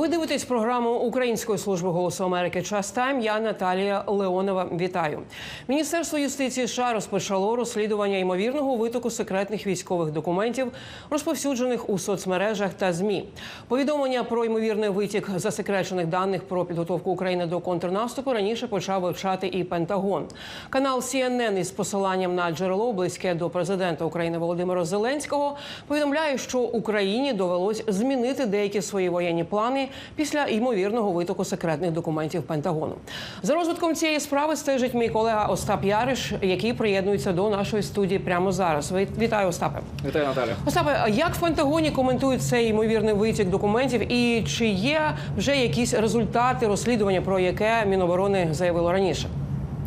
Ви дивитесь програму Української служби голосу Америки Час Тайм. Я Наталія Леонова. Вітаю. Міністерство юстиції США розпочало розслідування ймовірного витоку секретних військових документів, розповсюджених у соцмережах та змі. Повідомлення про ймовірний витік засекречених даних про підготовку України до контрнаступу раніше почав вивчати і Пентагон. Канал CNN із посиланням на джерело близьке до президента України Володимира Зеленського повідомляє, що Україні довелось змінити деякі свої воєнні плани після ймовірного витоку секретних документів Пентагону. За розвитком цієї справи стежить мій колега Остап Яриш, який приєднується до нашої студії прямо зараз. Вітаю, Остапе. Вітаю, Наталя. Остапе, як в Пентагоні коментують цей ймовірний витік документів, і чи є вже якісь результати розслідування, про яке Міноборони заявило раніше?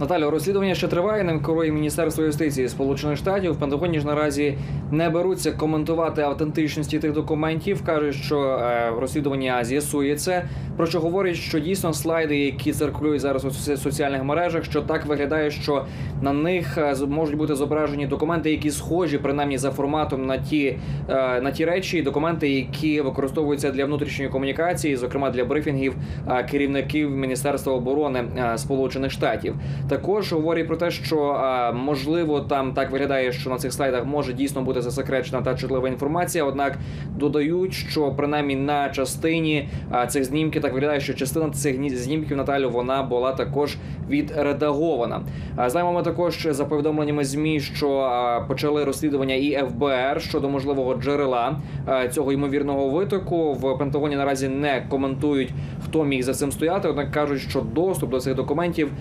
Наталя, розслідування ще триває. Ним керує Міністерство юстиції Сполучених Штатів. В Пентагоні ж наразі не беруться коментувати автентичності тих документів. кажуть, що е, розслідування з'ясує це. Про що говорять, що дійсно слайди, які циркулюють зараз у соціальних мережах, що так виглядає, що на них е, можуть бути зображені документи, які схожі принаймні за форматом на ті е, на ті речі, документи, які використовуються для внутрішньої комунікації, зокрема для брифінгів керівників Міністерства оборони Сполучених Штатів. Також говорять про те, що е, можливо там так виглядає, що на цих слайдах може дійсно бути засекречена та чутлива інформація. Однак додають, що принаймні на частині е, цих знімків так виглядає, що частина цих знімків Наталю вона була також відредагована. А Знаємо ми також за повідомленнями змі, що е, почали розслідування і ФБР щодо можливого джерела е, цього ймовірного витоку. В Пентагоні наразі не коментують, хто міг за цим стояти. Однак кажуть, що доступ до цих документів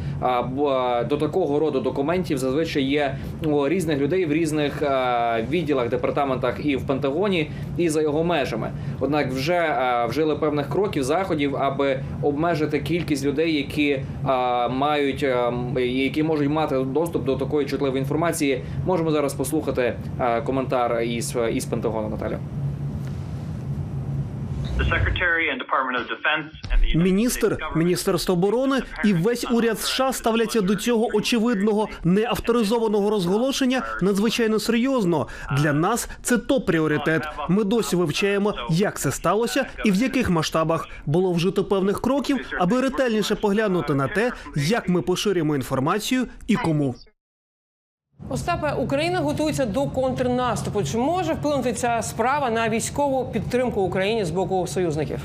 до такого роду документів зазвичай є у різних людей в різних відділах, департаментах і в Пентагоні, і за його межами. Однак вже вжили певних кроків заходів, аби обмежити кількість людей, які мають які можуть мати доступ до такої чутливої інформації. Можемо зараз послухати коментар із із Пентагону, Наталя. Міністр, Міністерство оборони і весь уряд США ставляться до цього очевидного неавторизованого розголошення надзвичайно серйозно. Для нас це топ пріоритет. Ми досі вивчаємо, як це сталося і в яких масштабах було вжито певних кроків, аби ретельніше поглянути на те, як ми поширюємо інформацію і кому. Остапе, Україна готується до контрнаступу. Чи може вплинути ця справа на військову підтримку України з боку союзників?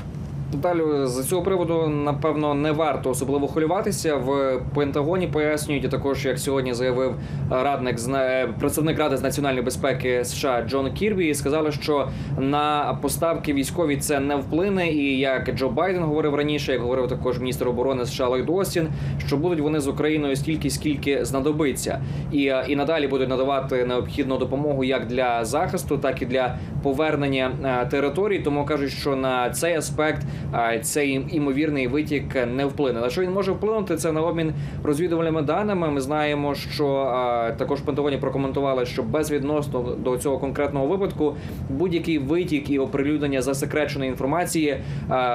Далі з цього приводу напевно не варто особливо хвилюватися. В Пентагоні пояснюють і також, як сьогодні заявив радник з представник ради з національної безпеки США Джон Кірбі, і сказали, що на поставки військові це не вплине. І як Джо Байден говорив раніше, як говорив також міністр оборони США Ллойд Остін, що будуть вони з Україною стільки, скільки знадобиться, і, е, і надалі будуть надавати необхідну допомогу як для захисту, так і для повернення е, територій. Тому кажуть, що на цей аспект е, цей імовірний витік не вплине. На що він може вплинути? Це на обмін розвідувальними даними. Ми знаємо, що також Пентагоні прокоментували, що безвідносно до цього конкретного випадку будь-який витік і оприлюднення засекреченої інформації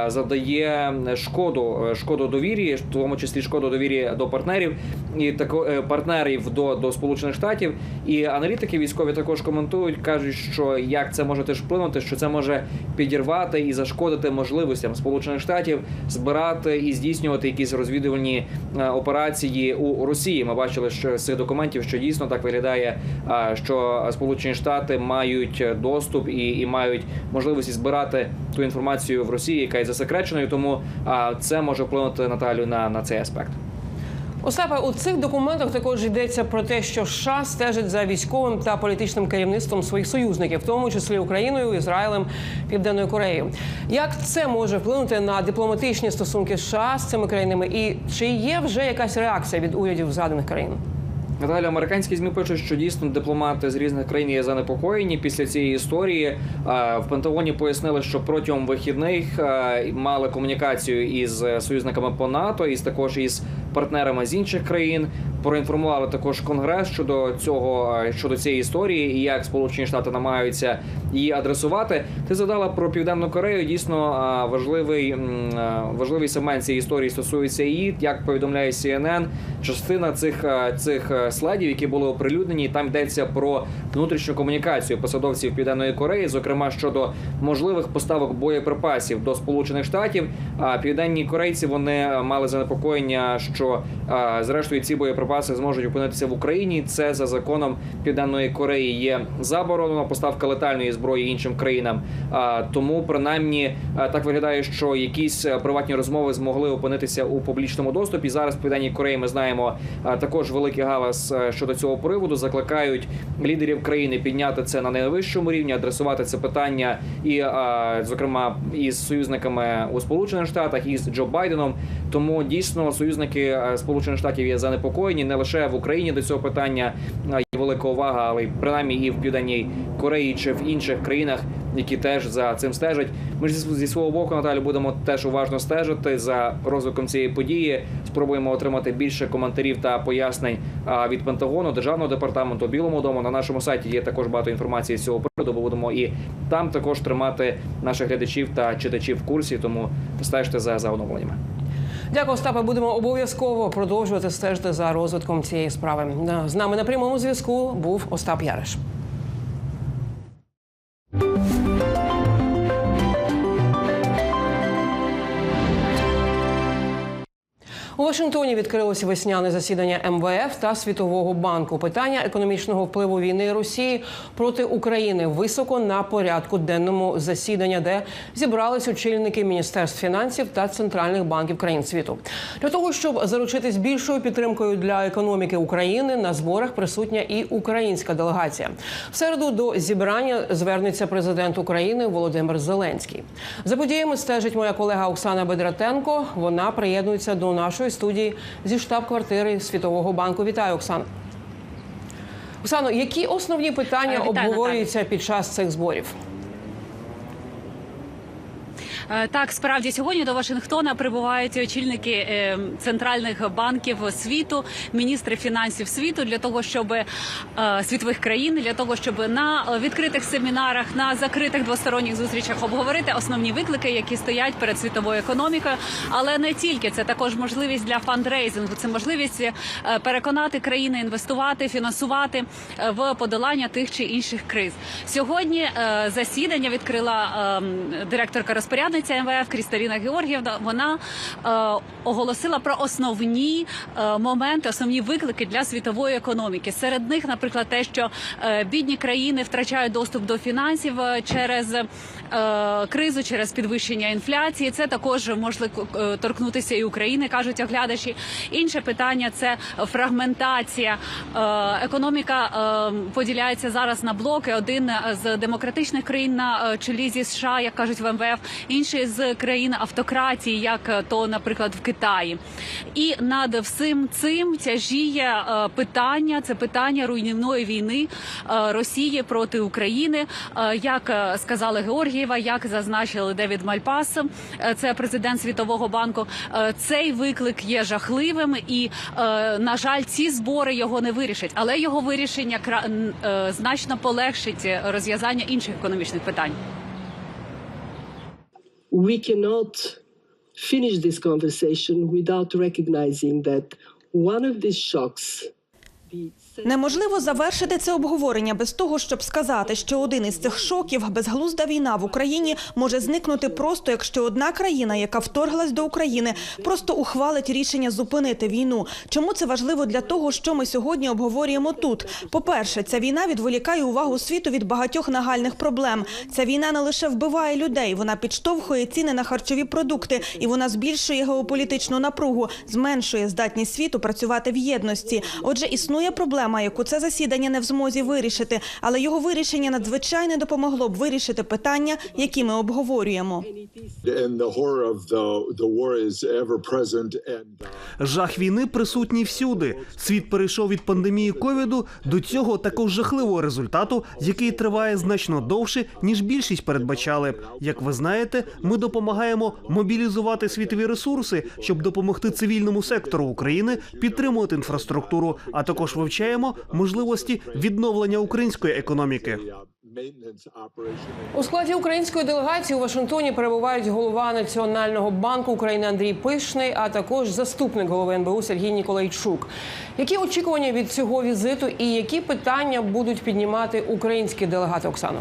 завдає шкоду, шкоду довірі, в тому числі шкоду довірі до партнерів і тако е, партнерів до, до Сполучених Штатів. І аналітики військові також коментують, кажуть, що як це може теж вплинути, що це може підірвати і зашкодити можливостям Сполучених Штатів збирати і здійснювати якісь розвідувальні е, операції у Росії. Ми бачили, що з цих документів, що дійсно так виглядає, що Сполучені Штати мають доступ і, і мають можливості збирати ту інформацію в Росії, яка є засекреченою. Тому це може вплинути Наталю на, на цей аспект. Остапе, у цих документах також йдеться про те, що США стежить за військовим та політичним керівництвом своїх союзників, в тому числі Україною, Ізраїлем, Південною Кореєю. Як це може вплинути на дипломатичні стосунки США з цими країнами? І чи є вже якась реакція від урядів згаданих країн? Наталя, американські змі пишуть, що дійсно дипломати з різних країн є занепокоєні після цієї історії. Е, В Пентагоні пояснили, що протягом вихідних е, мали комунікацію із союзниками по НАТО, і також із партнерами з інших країн. проінформували також конгрес щодо цього е, щодо цієї історії і як Сполучені Штати намагаються її адресувати. Ти згадала про південну Корею. Дійсно е, важливий е, важливий сегмент цієї історії стосується її. Як повідомляє CNN, частина цих цих слайдів, які були оприлюднені, там йдеться про внутрішню комунікацію посадовців Південної Кореї, зокрема щодо можливих поставок боєприпасів до Сполучених Штатів. А південні корейці вони мали занепокоєння, що а, зрештою ці боєприпаси зможуть опинитися в Україні. Це за законом Південної Кореї є заборонена поставка летальної зброї іншим країнам. А, тому принаймні так виглядає, що якісь приватні розмови змогли опинитися у публічному доступі. Зараз в Південній Кореї ми знаємо також великий галас щодо цього приводу. Закликають лідерів країни підняти це на найвищому рівні, адресувати це питання і, зокрема, із союзниками у Сполучених Штатах і з Джо Байденом. Тому дійсно союзники е, Сполучених Штатів є занепокоєні не лише в Україні до цього питання є велика увага, але й принаймні і в Південній Кореї чи в інших країнах, які теж за цим стежать. Ми ж зі свого боку, Наталі, будемо теж уважно стежити за розвитком цієї події. Спробуємо отримати більше коментарів та пояснень від Пентагону, державного департаменту, Білому дому. На нашому сайті є також багато інформації з цього приводу. Бо будемо і там також тримати наших глядачів та читачів в курсі. Тому стежте за, за оновленнями. Дякую, Остапе. Будемо обов'язково продовжувати стежити за розвитком цієї справи. З нами на прямому зв'язку був Остап Яриш. У Вашингтоні відкрилося весняне засідання МВФ та Світового банку. Питання економічного впливу війни Росії проти України високо на порядку денному засідання, де зібрались очільники міністерств фінансів та центральних банків країн світу. Для того щоб заручитись більшою підтримкою для економіки України, на зборах присутня і українська делегація. В середу до зібрання звернеться президент України Володимир Зеленський. За подіями стежить моя колега Оксана Бедратенко. Вона приєднується до нашої студії зі штаб-квартири Світового банку. Вітаю, Оксана. Оксано, які основні питання Вітаю, обговорюються обговорюються під час цих зборів? Е, Так, справді сьогодні до Вашингтона прибувають очільники е, центральних банків світу, міністри фінансів світу для того, щоб е, світових країн для того, щоб на відкритих семінарах, на закритих двосторонніх зустрічах обговорити основні виклики, які стоять перед світовою економікою. Але не тільки це також можливість для фандрейзингу. Це можливість переконати країни інвестувати, фінансувати в подолання тих чи інших криз. Сьогодні засідання відкрила е, директорка розпорядниця МВФ Крісталіна Георгіївна. Вона е, оголосила про основні е, моменти, основні виклики для світової економіки. Серед них, наприклад, те, що е, бідні країни втрачають доступ до фінансів е, через е, кризу, через підвищення інфляції. Це також може е, торкнутися і України, кажуть оглядачі. Інше питання це фрагментація. Е, Економіка е, поділяється зараз на блоки. Один з демократичних країн на е, чолі зі США, як кажуть в МВФ, інший з країн автократії, як е, то, наприклад, в Китаї. І над всім цим тяжіє е, питання. Це питання руйнівної війни е, Росії проти України. Як сказали Георгієва, як зазначили Девід Мальпас, це президент Світового банку. Цей виклик є жахливим, і на жаль, ці збори його не вирішать, але його вирішення значно полегшить розв'язання інших економічних питань. We cannot finish this conversation without recognizing that one of these shocks, Неможливо завершити це обговорення без того, щоб сказати, що один із цих шоків, безглузда війна в Україні, може зникнути просто, якщо одна країна, яка вторглась до України, просто ухвалить рішення зупинити війну. Чому це важливо для того, що ми сьогодні обговорюємо тут? По-перше, ця війна відволікає увагу світу від багатьох нагальних проблем. Ця війна не лише вбиває людей, вона підштовхує ціни на харчові продукти, і вона збільшує геополітичну напругу, зменшує здатність світу працювати в єдності. Отже, існує проблема проблема, яку це засідання не в змозі вирішити, але його вирішення надзвичайно допомогло б вирішити питання, які ми обговорюємо. uh, Жах війни присутній всюди. Світ перейшов від пандемії ковіду до цього також жахливого результату, який триває значно довше, ніж більшість передбачали. Як ви знаєте, ми допомагаємо мобілізувати світові ресурси, щоб допомогти цивільному сектору України підтримувати інфраструктуру, а також вивчаємо можливості відновлення української економіки. У складі української делегації у Вашингтоні перебувають голова Національного банку України Андрій Пишний, а також заступник голови НБУ Сергій Ніколайчук. Які очікування від цього візиту і які питання будуть піднімати українські делегати Оксано?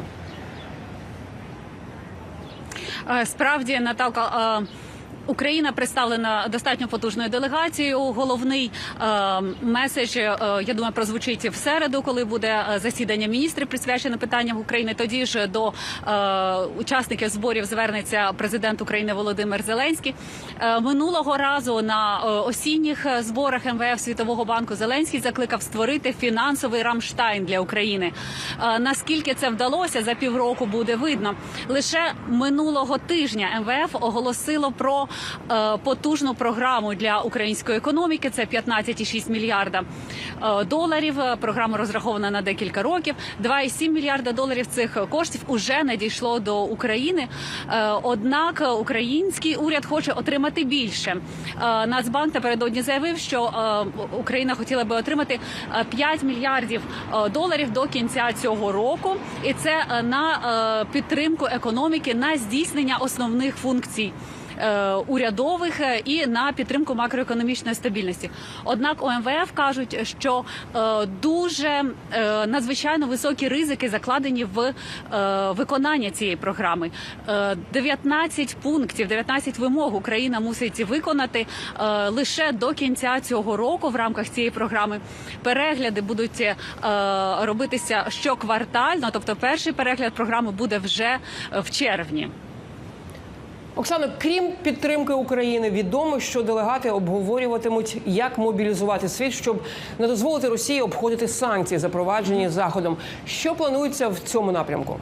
Е, Справді, Наталка. Україна представлена достатньо потужною делегацією. Головний е, меседж, е, я думаю, прозвучить в середу, коли буде е, засідання міністрів присвячене питанням України. Тоді ж до е, учасників зборів звернеться президент України Володимир Зеленський. Е, минулого разу на е, осінніх е, зборах МВФ Світового банку Зеленський закликав створити фінансовий Рамштайн для України. Е, наскільки це вдалося за півроку, буде видно. Лише минулого тижня МВФ оголосило про потужну програму для української економіки. Це 15,6 мільярда е, доларів. Е, Програма розрахована на декілька років. 2,7 мільярда доларів цих коштів уже надійшло до України. Е, Однак е, український уряд хоче отримати більше. Е, Нацбанк напередодні заявив, що е, Україна хотіла би отримати е, 5 мільярдів е, доларів до кінця цього року, і це е, на е, підтримку економіки, на здійснення основних функцій. Е, Урядових е, і на підтримку макроекономічної стабільності. Однак у МВФ кажуть, що е, дуже надзвичайно високі ризики закладені в виконання цієї програми. Е, 19 пунктів, 19 вимог Україна мусить виконати лише до кінця цього року в рамках цієї програми. Перегляди будуть робитися щоквартально, тобто перший перегляд програми буде вже в червні. Оксано, крім підтримки України, відомо, що делегати обговорюватимуть, як мобілізувати світ, щоб не дозволити Росії обходити санкції, запроваджені заходом. Що планується в цьому напрямку?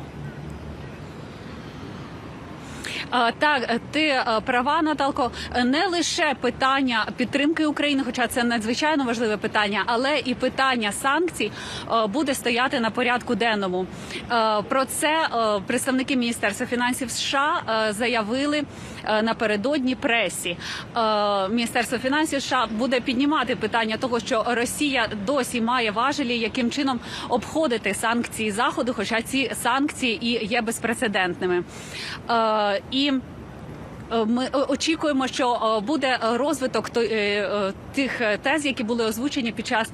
Так, ти е, права, Наталко. Не лише питання підтримки України, хоча це надзвичайно важливе питання, але і питання санкцій е, буде стояти на порядку денному. Е, Про це представники Міністерства фінансів США заявили напередодні пресі. Міністерство фінансів США буде піднімати питання того, що Росія досі має важелі, яким чином обходити санкції заходу, хоча ці санкції і є безпрецедентними. Е, І е, ми е, очікуємо, що е, буде розвиток тих тез, які були озвучені під час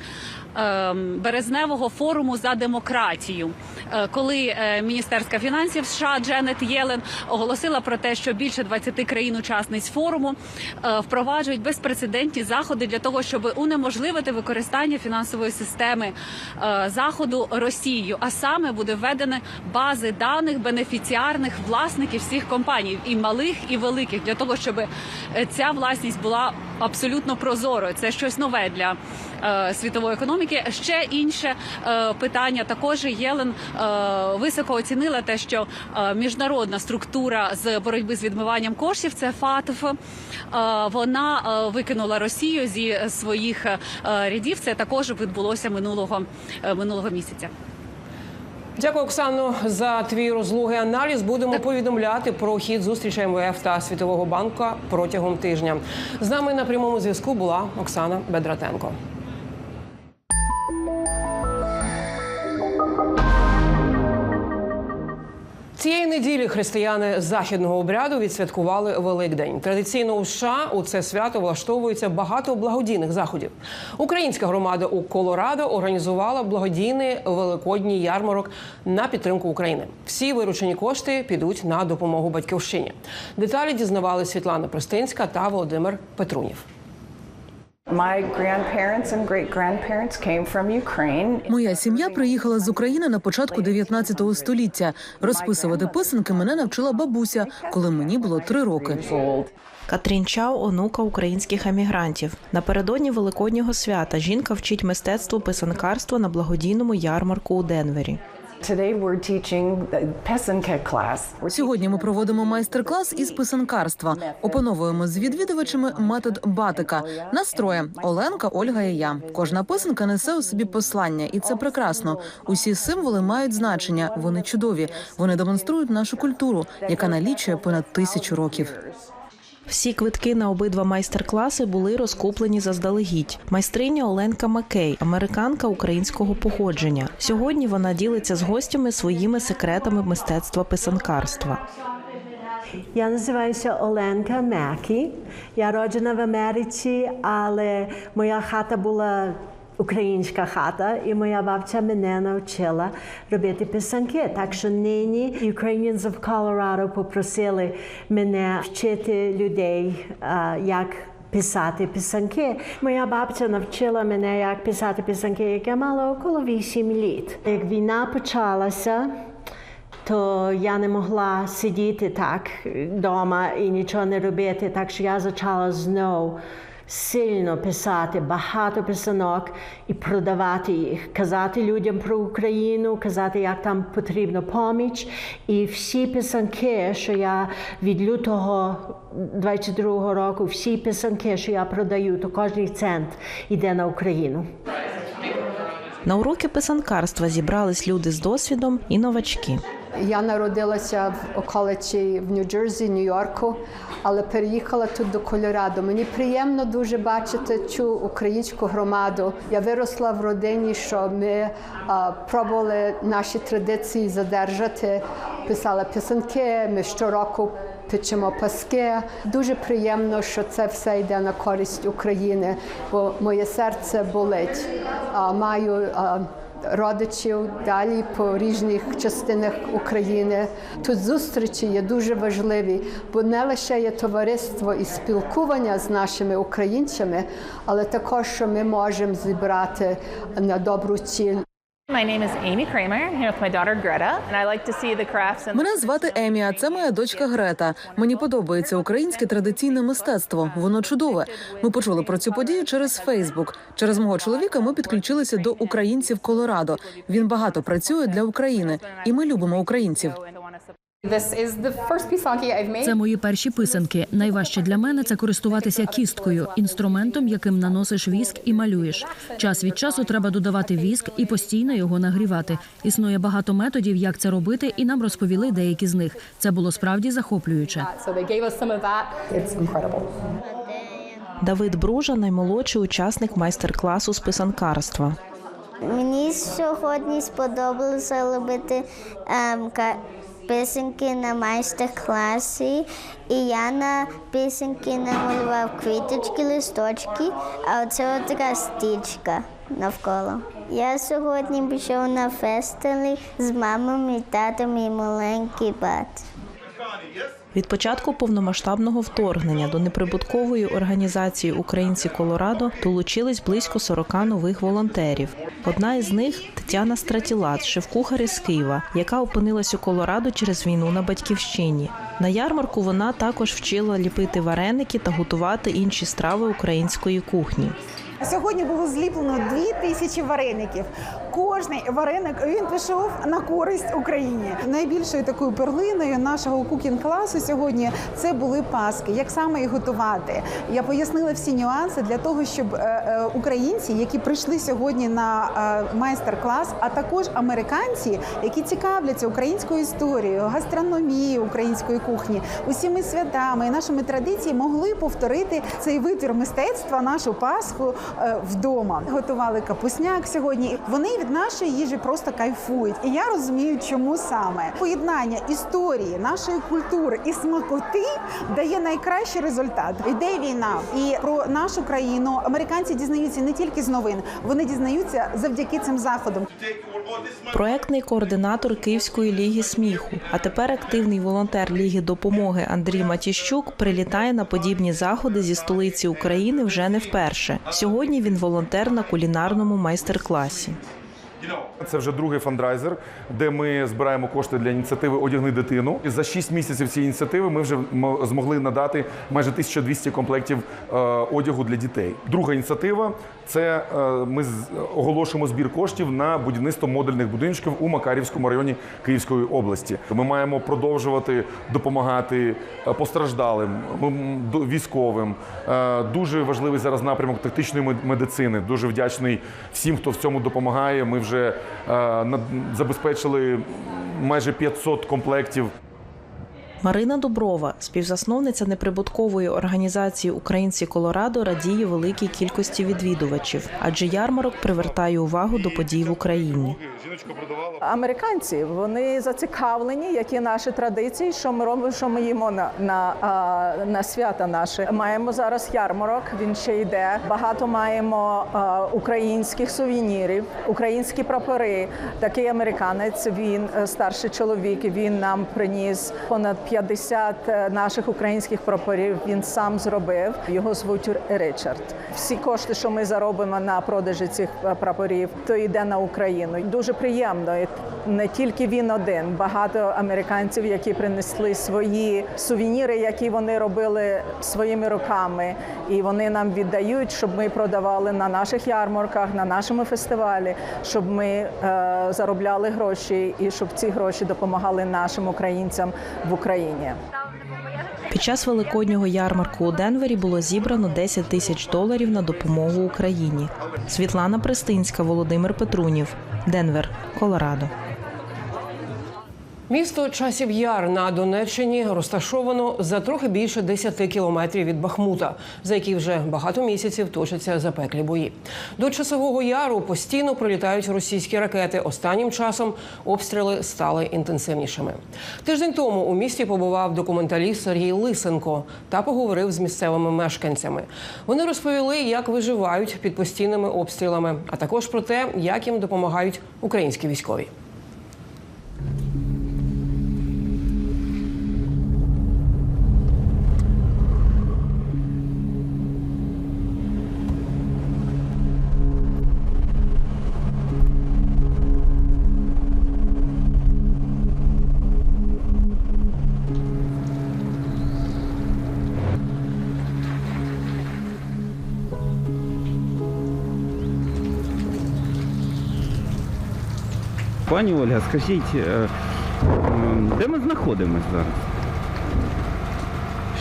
березневого форуму за демократію, Е, коли е, міністерська фінансів США Дженет Єлен оголосила про те, що більше 20 країн-учасниць форуму е, впроваджують безпрецедентні заходи для того, щоб унеможливити використання фінансової системи заходу Росією. А саме буде введені бази даних бенефіціарних власників всіх компаній, і малих, і великих, для того, щоб ця власність була абсолютно прозорою. Це щось нове для світової економіки. Ще інше е, питання також Єлен е, високо оцінила те, що е, міжнародна структура з боротьби з відмиванням коштів це ФАТФ. е, Вона е, викинула Росію зі своїх е, рядів. Це також відбулося минулого е, минулого місяця. Дякую, Оксано, за твій розлогий аналіз. Будемо повідомляти про хід зустрічі МВФ та Світового банку протягом тижня. З нами на прямому зв'язку була Оксана Бедратенко. Цієї неділі християни західного обряду відсвяткували Великдень. Традиційно у США у це свято влаштовується багато благодійних заходів. Українська громада у Колорадо організувала благодійний великодній ярмарок на підтримку України. Всі виручені кошти підуть на допомогу батьківщині. Деталі дізнавали Світлана Пристинська та Володимир Петрунів. Моя сім'я приїхала з України на початку 19 століття. Розписувати писанки мене навчила бабуся, коли мені було три роки. Катрін Чау онука українських емігрантів. Напередодні великоднього свята жінка вчить мистецтву писанкарства на благодійному ярмарку у Денвері. Сьогодні ми проводимо майстер-клас із писанкарства. Опановуємо з відвідувачами метод батика. Нас троє – Оленка, Ольга і я. Кожна писанка несе у собі послання, і це прекрасно. Усі символи мають значення. Вони чудові. Вони демонструють нашу культуру, яка налічує понад тисячу років. Всі квитки на обидва майстер-класи були розкуплені заздалегідь. Майстриня Оленка Макей, американка українського походження. Сьогодні вона ділиться з гостями своїми секретами мистецтва писанкарства. Я називаюся Оленка Макі. Я роджена в Америці, але моя хата була українська хата, і моя бабця мене навчила робити писанки. Так що нині Ukrainians of Colorado попросили мене вчити людей, як писати писанки. Моя бабця навчила мене, як писати писанки, як я мала около 8 літ. Як війна почалася, то я не могла сидіти так вдома і нічого не робити. Так що я почала знову сильно писати багато писанок і продавати їх, казати людям про Україну, казати, як там потрібна поміч. І всі писанки, що я від лютого 22-го року, всі писанки, що я продаю, то кожний цент йде на Україну. На уроки писанкарства зібрались люди з досвідом і новачки. Я народилася в околиці в Нью-Джерсі, Нью-Йорку, але переїхала тут до Кольорадо. Мені приємно дуже бачити цю українську громаду. Я виросла в родині, що ми а, пробували наші традиції задержати, писали писанки. Ми щороку печемо паски. Дуже приємно, що це все йде на користь України, бо моє серце болить. А, маю а, родичів далі по різних частинах України. Тут зустрічі є дуже важливі, бо не лише є товариство і спілкування з нашими українцями, але також що ми можемо зібрати на добру ціль. Мене звати Емі, а це моя дочка Грета. Мені подобається українське традиційне мистецтво. Воно чудове. Ми почули про цю подію через Фейсбук. Через мого чоловіка ми підключилися до українців Колорадо. Він багато працює для України, і ми любимо українців. Це мої перші писанки. Найважче для мене це користуватися кісткою, інструментом, яким наносиш віск і малюєш. Час від часу треба додавати віск і постійно його нагрівати. Існує багато методів, як це робити, і нам розповіли деякі з них. Це було справді захоплююче. Давид Бружа наймолодший учасник майстер-класу з писанкарства. Мені сьогодні сподобалося робити ем, писанки на майстер-класі, і я на писанки намалював квіточки, листочки, а оце от така стічка навколо. Я сьогодні пішов на фестивалі з мамою, татом і маленький брат. Від початку повномасштабного вторгнення до неприбуткової організації Українці Колорадо долучились близько 40 нових волонтерів. Одна із них Тетяна Стратілат, шеф-кухар із Києва, яка опинилась у Колорадо через війну на батьківщині. На ярмарку вона також вчила ліпити вареники та готувати інші страви української кухні. Сьогодні було зліплено дві тисячі вареників. Кожний вареник він пішов на користь Україні. Найбільшою такою перлиною нашого кукінг класу сьогодні це були паски. Як саме їх готувати? Я пояснила всі нюанси для того, щоб е, е, українці, які прийшли сьогодні на е, майстер-клас, а також американці, які цікавляться українською історією, гастрономією української кухні, усіми святами і нашими традиціями, могли повторити цей витвір мистецтва, нашу пасху вдома. Готували капусняк сьогодні. Вони від нашої їжі просто кайфують. І я розумію, чому саме поєднання історії, нашої культури і смакоти дає найкращий результат. Йде війна, і про нашу країну американці дізнаються не тільки з новин, вони дізнаються завдяки цим заходам. Проектний координатор Київської ліги сміху, а тепер активний волонтер Ліги допомоги Андрій Матіщук прилітає на подібні заходи зі столиці України вже не вперше. Сьогодні він волонтер на кулінарному майстер-класі. Це вже другий фандрайзер, де ми збираємо кошти для ініціативи Одягни дитину. І за 6 місяців цієї ініціативи ми вже змогли надати майже 1200 комплектів е, одягу для дітей. Друга ініціатива це е, ми оголошуємо збір коштів на будівництво модульних будиночків у Макарівському районі Київської області. Ми маємо продовжувати допомагати е, постраждалим, військовим. Дуже важливий зараз напрямок тактичної мед- медицини. Дуже вдячний всім, хто в цьому допомагає. Ми вже е, забезпечили майже 500 комплектів Марина Доброва, співзасновниця неприбуткової організації Українці Колорадо, радіє великій кількості відвідувачів, адже ярмарок привертає увагу до подій в Україні. Американці вони зацікавлені, які наші традиції, що ми робимо, що ми їмо на, на, на свята наші. Маємо зараз ярмарок. Він ще йде. Багато маємо українських сувенірів, українські прапори. Такий американець. Він е, старший чоловік. Він нам приніс понад 50 наших українських прапорів. Він сам зробив. Його звуть Ричард. Всі кошти, що ми заробимо на продажі цих е, прапорів, то йде на Україну. Дуже приємно. І Не тільки він один, багато американців, які принесли свої сувеніри, які вони робили своїми руками, і вони нам віддають, щоб ми продавали на наших ярмарках, на нашому фестивалі, щоб ми е, заробляли гроші і щоб ці гроші допомагали нашим українцям в Україні. Під час великоднього ярмарку у Денвері було зібрано 10 тисяч доларів на допомогу Україні. Світлана Пристинська, Володимир Петрунів, Денвер, Колорадо. Місто Часів Яр на Донеччині розташовано за трохи більше 10 кілометрів від Бахмута, за які вже багато місяців точаться запеклі бої. До часового яру постійно прилітають російські ракети. Останнім часом обстріли стали інтенсивнішими. Тиждень тому у місті побував документаліст Сергій Лисенко та поговорив з місцевими мешканцями. Вони розповіли, як виживають під постійними обстрілами, а також про те, як їм допомагають українські військові. Пані Ольга, скажіть, е, де ми знаходимося зараз?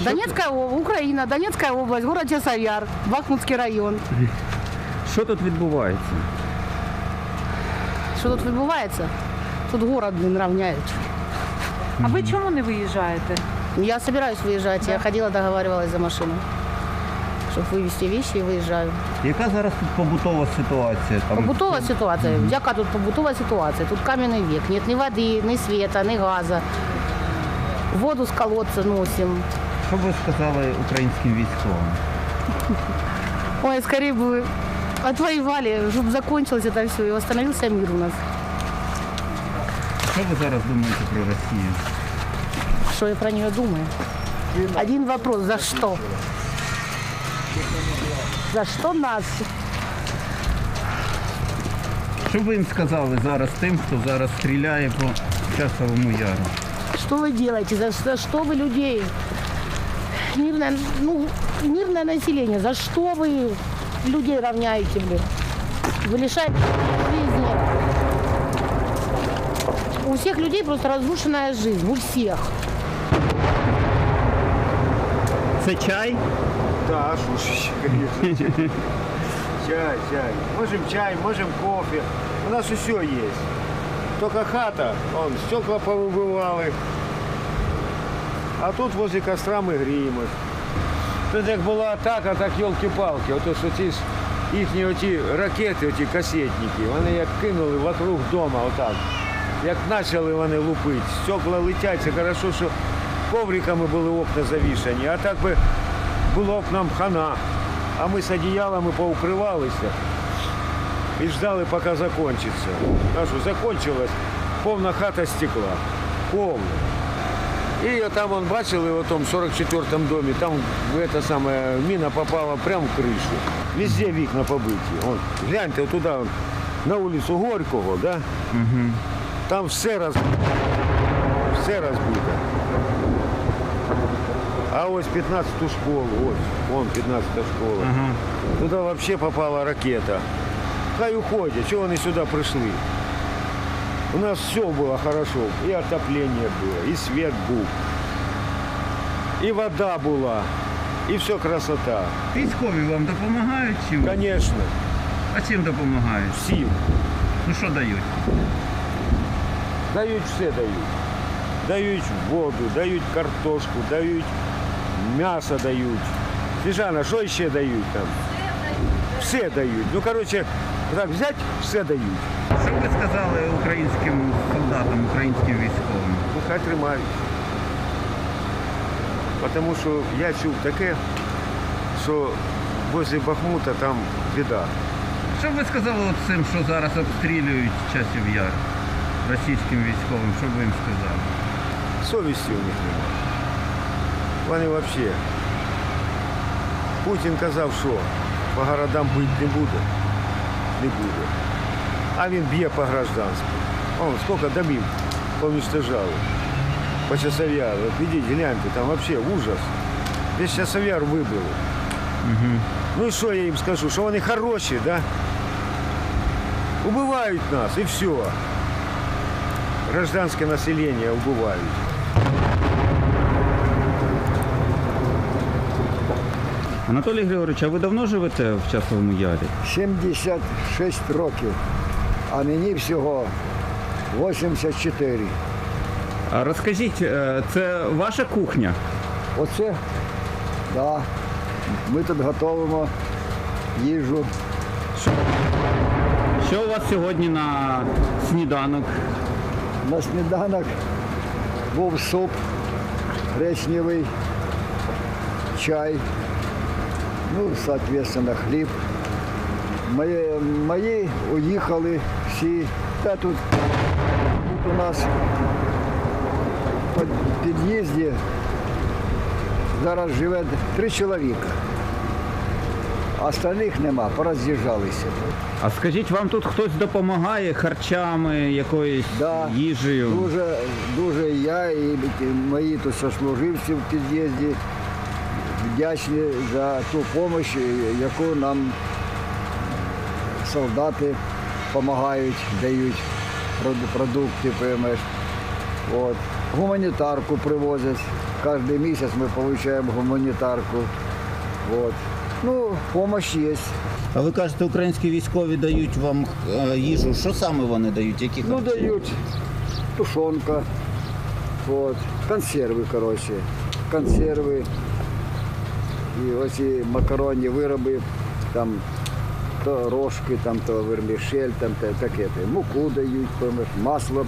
Донецкая область, Украина, Донецкая область, город Часовяр, Бахмутский район. Що тут відбувається? Що тут відбувається? Тут город, блин, равняють. А ви чому не виїжджаєте? Я собираюсь выезжать, я ходила, договаривалась за машину Чтобы вывести вещи и выезжаю. Яка зараз тут побутова ситуація? Там Побутова ситуація. Яка тут побутова ситуація? Тут кам'яний век. Нет ні води, ні света, ні газу. Воду з колодця носим. Що б ви сказали українським військовим? Ой, скорее бы отвоевали, чтобы закончилось это все и восстановился мир у нас. Що ви зараз думаєте про Росію? Что я про нее думаю? Один вопрос, за что? За что нас? Що б ви їм сказали зараз тим, хто зараз стріляє по часовому яру? Что вы делаете? За, за что вы людей? Мирное, ну, мирное население. За что вы людей равняете, блин? Вы лишаете жизни. У всех людей просто разрушенная жизнь. У всех. Це чай? Да, слушай, конечно. Чай, чай. Можем чай, можем кофе. У нас все есть. Только хата, он, стекла повыбывали. А тут возле костра ми гріємось. Тут як була атака, так йолки-палки. Ото що ці їхні оті ракети, оті касетники, вони як кинули вокруг дома отак. Як почали вони лупити, стекла летять, це хорошо, що ковриками були окна завішані, а так би було б нам хана. А ми з одіялами поукривалися. и ждали, пока закончится. А что, закончилось, полная хата стекла. Полная. И я там он бачил, и в том 44-м доме, там в это самое, мина попала прямо в крышу. Везде вікна побиті. Вон, гляньте, туди, на вулицю Горького, да? там все роз... все розбито. А ось 15-ту школу, ось, вон 15-та школа. Туди взагалі попала ракета. Хай уходять, чого вони сюди прийшли? У нас все было хорошо. И отопление было, и свет был, и вода была, и все красота. Військові вам допомагають чим? Конечно. А чим допомагають? Всім. Ну що дають? Дають все дають. Дають воду, дають картошку, дають м'ясо дають. Сніжана, що ще дають там? Все дають. Ну, коротше, так взять, все дають. Що ви сказали українським солдатам, українським військовим? Ну, хай тримають. Тому що я чув таке, що возле Бахмута там біда. Що б ви сказали цим, що зараз обстрілюють часів яр російським військовим? Що б ви їм сказали? Совісті у них немає. Вони взагалі. Путін казав, що по городам бити не буде. Не буде. А він б'є по гражданську. Он скільки домів поничтожали. По часов'яру. От ідіть, гляньте, там взагалі ужас. Весь часов'яр вибили. Ну і що я їм скажу? Що вони хороші, да? Убивають нас і все. Гражданське населення убивають. Анатолій Григорович, а ви давно живете в часовому ярі? 76 років, а мені всього 84. А розкажіть, е, це ваша кухня? Оце, да. Ми тут готуємо їжу. Що у вас сьогодні на сніданок? На сніданок був суп гречневий, чай, ну, соответственно, хліб. Мої, мої уїхали всі. Та тут, тут у нас в під'їзді зараз живе три чоловіка. Остальних нема, пороз'їжджалися. А скажіть, вам тут хтось допомагає харчами, якоюсь Да. їжею? Дуже, дуже я і мої тут сослуживці в під'їзді вдячні за ту допомогу, яку нам солдати допомагають, дають продукти, поймеш. От. Гуманітарку привозять. Кожен місяць ми отримуємо гуманітарку. От. Ну, допомога є. А ви кажете, українські військові дають вам е, їжу. Що саме вони дають? Які Ну, дають тушонка, от, консерви, коротше, консерви. І оці макаронні вироби, там то рожки, там то вермішель, там те- таке. Муку дають, поймеш, масло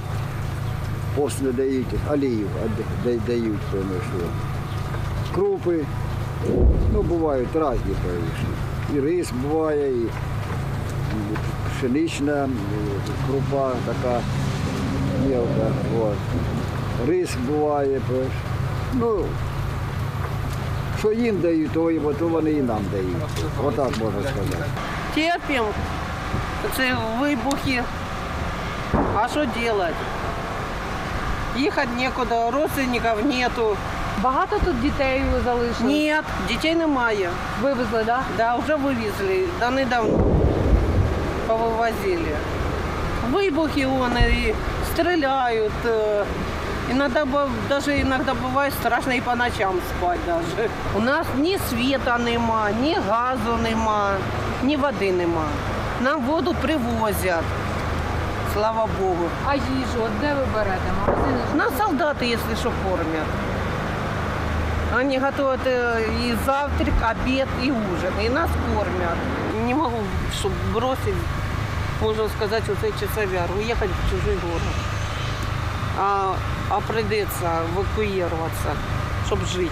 постне дають, олію дають, поймеш. от. Крупи, ну, бувають різні, поймеш. І рис буває, і пшенична е, крупа така мелка. Рис буває. пиш. Ну, що їм дають, то, і- то вони і нам дають. Отак можна сказати. Терпим. Це вибухи. А що робити? Їхати нікуди, родственників нету. Багато тут дітей залишили? Ні, дітей немає. Вивезли, так? Да, вже вивезли. Да недавно повивозили. Вибухи вони стріляють. е, Иногда, бо- даже иногда бывает страшно и по ночам спать даже. У нас ні світа нема, ні газу нема, ні води нема. Нам воду привозять. Слава Богу. А їжу, от де ви берете? Магазини? Нас солдаты, если что, кормят. Они готовят э, и завтрак, обед, и ужин. И нас кормят. Не могу, чтобы бросить, можно сказать, вот эти часовяр, уехать в чужой город. А, а придется эвакуироваться, чтобы жить.